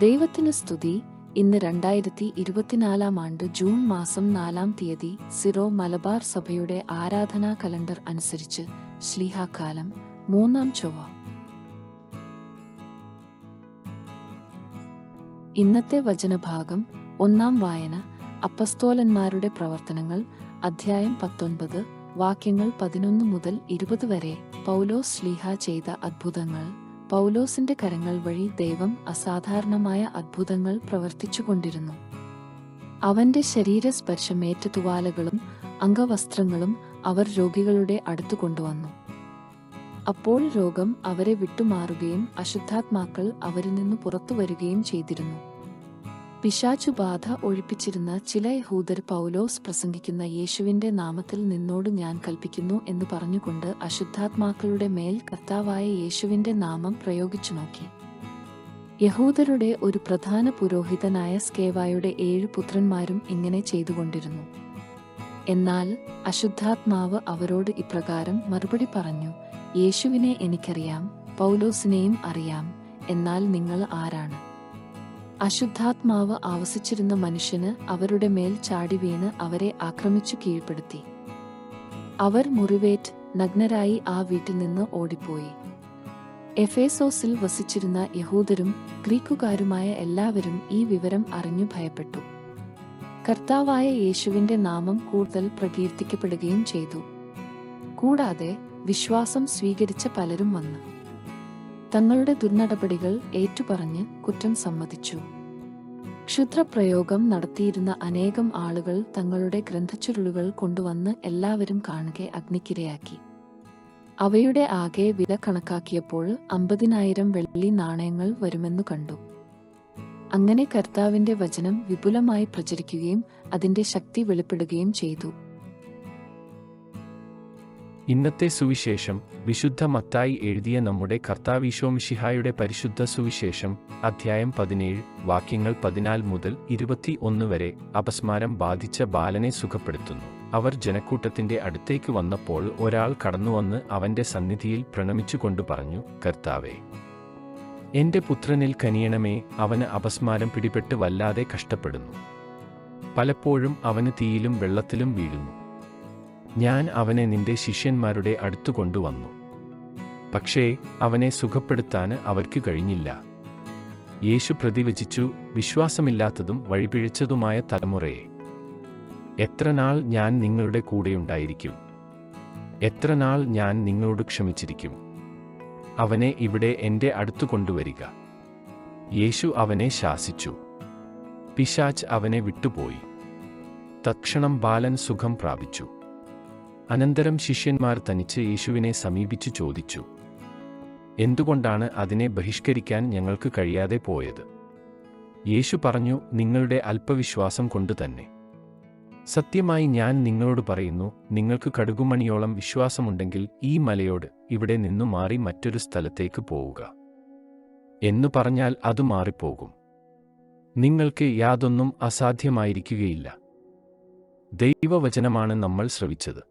ദൈവത്തിന് സ്തുതി. ഇന്ന് രണ്ടായിരത്തി ഇരുപത്തിനാലാം ആണ്ട് ജൂൺ മാസം നാലാം തീയതി സിറോ മലബാർ സഭയുടെ ആരാധനാ കലണ്ടർ അനുസരിച്ച് ശ്ലീഹാകാലം മൂന്നാം ചൊവ്വ. ഇന്നത്തെ വചനഭാഗം ഒന്നാം വായന അപ്പസ്തോലന്മാരുടെ പ്രവർത്തനങ്ങൾ അധ്യായം പത്തൊൻപത് വാക്യങ്ങൾ പതിനൊന്ന് മുതൽ ഇരുപത് വരെ പൗലോസ് ശ്ലീഹ ചെയ്ത അദ്ഭുതങ്ങൾ പൗലോസിന്റെ കരങ്ങൾ വഴി ദൈവം അസാധാരണമായ അത്ഭുതങ്ങൾ പ്രവർത്തിച്ചുകൊണ്ടിരുന്നു. അവന്റെ ശരീരസ്പർശമേറ്റ തുവാലകളും അംഗവസ്ത്രങ്ങളും അവർ രോഗികളുടെ അടുത്തു കൊണ്ടുവന്നു. അപ്പോൾ രോഗം അവരെ വിട്ടുമാറുകയും അശുദ്ധാത്മാക്കൾ അവരിൽ നിന്ന് പുറത്തു വരികയും ചെയ്തിരുന്നു. പിശാചുബാധ ഒഴിപ്പിച്ചിരുന്ന ചില യഹൂദർ പൗലോസ് പ്രസംഗിക്കുന്ന യേശുവിന്റെ നാമത്തിൽ നിന്നോട് ഞാൻ കൽപ്പിക്കുന്നു എന്ന് പറഞ്ഞുകൊണ്ട് അശുദ്ധാത്മാക്കളുടെ മേൽ കർത്താവായ യേശുവിന്റെ നാമം പ്രയോഗിച്ചു നോക്കി. യഹൂദരുടെ ഒരു പ്രധാന പുരോഹിതനായ സ്കേവായുടെ ഏഴ് പുത്രന്മാരും ഇങ്ങനെ ചെയ്തുകൊണ്ടിരുന്നു. എന്നാൽ അശുദ്ധാത്മാവ് അവരോട് ഇപ്രകാരം മറുപടി പറഞ്ഞു യേശുവിനെ എനിക്കറിയാം പൗലോസിനെയും അറിയാം എന്നാൽ നിങ്ങൾ ആരാണ്? അശുദ്ധാത്മാവ് ആവസിച്ചിരുന്ന മനുഷ്യന് അവരുടെ മേൽ ചാടി വീണ് അവരെ ആക്രമിച്ചു കീഴ്പ്പെടുത്തി. അവർ മുറിവേറ്റ് നഗ്നരായി ആ വീട്ടിൽ നിന്ന് ഓടിപ്പോയി. എഫേസോസിൽ വസിച്ചിരുന്ന യഹൂദരും ഗ്രീക്കുകാരുമായ എല്ലാവരും ഈ വിവരം അറിഞ്ഞു ഭയപ്പെട്ടു. കർത്താവായ യേശുവിന്റെ നാമം കൂടുതൽ പ്രകീർത്തിക്കപ്പെടുകയും ചെയ്തു. കൂടാതെ വിശ്വാസം സ്വീകരിച്ച പലരും വന്നു. തങ്ങളുടെ ദുർനടപടികൾ ഏറ്റുപറഞ്ഞ് കുറ്റം സമ്മതിച്ചു. ക്ഷുദ്രപ്രയോഗം നടത്തിയിരുന്ന അനേകം ആളുകൾ തങ്ങളുടെ ഗ്രന്ഥച്ചുരുളുകൾ കൊണ്ടുവന്ന് എല്ലാവരും കാണുകെ അഗ്നിക്കിരയാക്കി. അവയുടെ ആകെ വില കണക്കാക്കിയപ്പോൾ അമ്പതിനായിരം വെള്ളി നാണയങ്ങൾ വരുമെന്നു കണ്ടു. അങ്ങനെ കർത്താവിന്റെ വചനം വിപുലമായി പ്രചരിക്കുകയും അതിന്റെ ശക്തി വെളിപ്പെടുകയും ചെയ്തു. ഇന്നത്തെ സുവിശേഷം വിശുദ്ധ മത്തായി എഴുതിയ നമ്മുടെ കർത്താവിശോമിഷിഹായുടെ പരിശുദ്ധ സുവിശേഷം അധ്യായം പതിനേഴ് വാക്യങ്ങൾ പതിനാല് മുതൽ ഇരുപത്തി ഒന്ന് വരെ അപസ്മാരം ബാധിച്ച ബാലനെ സുഖപ്പെടുത്തുന്നു. അവർ ജനക്കൂട്ടത്തിന്റെ അടുത്തേക്ക് വന്നപ്പോൾ ഒരാൾ കടന്നുവന്ന് അവന്റെ സന്നിധിയിൽ പ്രണമിച്ചുകൊണ്ട് പറഞ്ഞു കർത്താവേ എന്റെ പുത്രനിൽ കനിയണമേ അവന് അപസ്മാരം പിടിപെട്ട് വല്ലാതെ കഷ്ടപ്പെടുന്നു. പലപ്പോഴും അവന് തീയിലും വെള്ളത്തിലും വീഴുന്നു. ഞാൻ അവനെ നിന്റെ ശിഷ്യന്മാരുടെ അടുത്തു കൊണ്ടുവന്നു. പക്ഷേ അവനെ സുഖപ്പെടുത്താൻ അവർക്ക് കഴിഞ്ഞില്ല. യേശു പ്രതിവചിച്ചു വിശ്വാസമില്ലാത്തതും വഴിപിഴച്ചതുമായ തലമുറയെ. എത്ര നാൾ ഞാൻ നിങ്ങളുടെ കൂടെയുണ്ടായിരിക്കും? എത്ര നാൾ ഞാൻ നിങ്ങളോട് ക്ഷമിച്ചിരിക്കും? അവനെ ഇവിടെ എന്റെ അടുത്തു കൊണ്ടുവരിക. യേശു അവനെ ശാസിച്ചു. പിശാച്ച് അവനെ വിട്ടുപോയി. തക്ഷണം ബാലൻ സുഖം പ്രാപിച്ചു. അനന്തരം ശിഷ്യന്മാർ തനിച്ച് യേശുവിനെ സമീപിച്ചു ചോദിച്ചു എന്തുകൊണ്ടാണ് അതിനെ ബഹിഷ്കരിക്കാൻ ഞങ്ങൾക്ക് കഴിയാതെ പോയത്? യേശു പറഞ്ഞു നിങ്ങളുടെ അല്പവിശ്വാസം കൊണ്ട് തന്നെ. സത്യമായി ഞാൻ നിങ്ങളോട് പറയുന്നു നിങ്ങൾക്ക് കടുകുമണിയോളം വിശ്വാസമുണ്ടെങ്കിൽ ഈ മലയോട് ഇവിടെ നിന്നു മാറി മറ്റൊരു സ്ഥലത്തേക്ക് പോവുക. എന്നു പറഞ്ഞാൽ അത് മാറിപ്പോകും. നിങ്ങൾക്ക് യാതൊന്നും അസാധ്യമായിരിക്കുകയില്ല. ദൈവവചനമാണ് നമ്മൾ ശ്രവിച്ചത്.